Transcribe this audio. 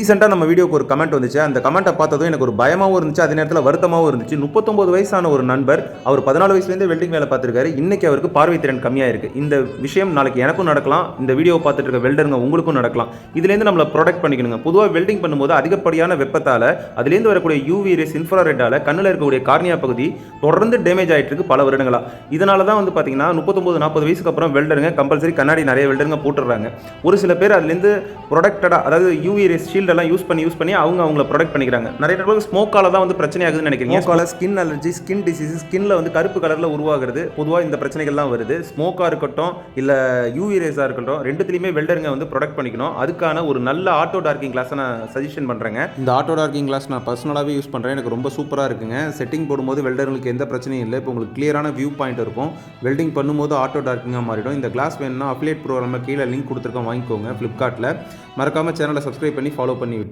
ரீசெண்டாக நம்ம வீடியோக்கு ஒரு கமெண்ட் வந்துச்சு. அந்த கமெண்ட்டை பார்த்ததும் எனக்கு ஒரு பயமாகவும் இருந்துச்சு. அதே நேரத்தில் வருத்தமாகவும் இருந்துச்சு. முப்பத்தொம்பது வயசான ஒரு நண்பர் அவர் பதினாலு வயசுலேருந்தே வெல்டிங் வேலை பார்த்துருக்காரு. இன்னைக்கு அவருக்கு பார்வை திறன் கம்மியாக இருக்குது இந்த விஷயம் நாளைக்கு எனக்கும் நடக்கலாம். இந்த வீடியோவை பார்த்துட்டு இருக்க வெல்டருங்க உங்களுக்கும் நடக்கலாம். இதுலேருந்து நம்மளை ப்ரொடெக்ட் பண்ணிக்கணுங்க. பொதுவாக வெல்டிங் பண்ணும்போது அதிகப்படியான வெப்பத்தால் அதுலேருந்து வரக்கூடிய யூவி ரேஸ் இன்ஃப்ராரெட்டால் கண்ணில் இருக்கக்கூடிய கார்னியா பகுதி தொடர்ந்து டேமேஜ் ஆகிட்டு இருக்கு பல வருடங்களாக இதனால தான் வந்து பார்த்தீங்கன்னா முப்பத்தொம்பது நாற்பது வயசுக்கு அப்புறம் வெல்டருங்க கம்பல்சரி கண்ணாடி நிறைய வெல்டருங்க போட்டுடுறாங்க. ஒரு சில பேர் அதுலேருந்து ப்ரொடக்டடாக அதாவது யூவி ரேஸ் ஷீல்டெல்லாம் யூஸ் பண்ணி யூஸ் பண்ணி அவங்க அவங்கள ப்ரொடக்ட் பண்ணிக்கிறாங்க. நிறைய பேருக்கு ஸ்மோக்கால தான் வந்து பிரச்சனை ஆகுதுன்னு நினைக்கிறீங்க. ஸ்மோக்கால ஸ்கின் அலர்ஜி ஸ்கின் டிசீஸ் ஸ்கின்ல வந்து கருப்பு கலரில் உருவாகிறது. பொதுவாக இந்த பிரச்சனைகள்லாம் வருது. ஸ்மோக்காக இருக்கட்டும் இல்லை யூவி ரேஸாக இருக்கட்டும் ரெண்டுத்துலையுமே வெல்டருங்க வந்து ப்ரொடக்ட் பண்ணிக்கணும். அதுக்கான ஒரு நல்ல ஆட்டோ டார்க்கிங் கிளாஸை நான் சஜஷன் பண்ணுறேங்க இந்த ஆட்டோ டார்க்கிங் கிளாஸ் நான் பர்சனலாகவே யூஸ் பண்ணுறேன் எனக்கு ரொம்ப சூப்பராக இருக்குங்க. செட்டிங் போடும்போது வெல்டர்களுக்கு எந்த பிரச்சனையும் இல்லை. இப்போ உங்களுக்கு கிளியரான வியூ பாயிண்ட் இருக்கும். வெல்டிங் பண்ணும்போது ஆட்டோ டார்க்கிங்காக மாறிடும். இந்த கிளாஸ் வேணும்னா அப்ளேட் ப்ரோக்ராமில் கீழே லிங்க் கொடுத்துருக்கோம் வாங்கிக்கோங்க. ஃப்ளிப்கார்ட்டில் மறக்காமல் சேனலை சப்ஸ்கிரைப் பண்ணி ஃபாலோ பண்ணி விட்டு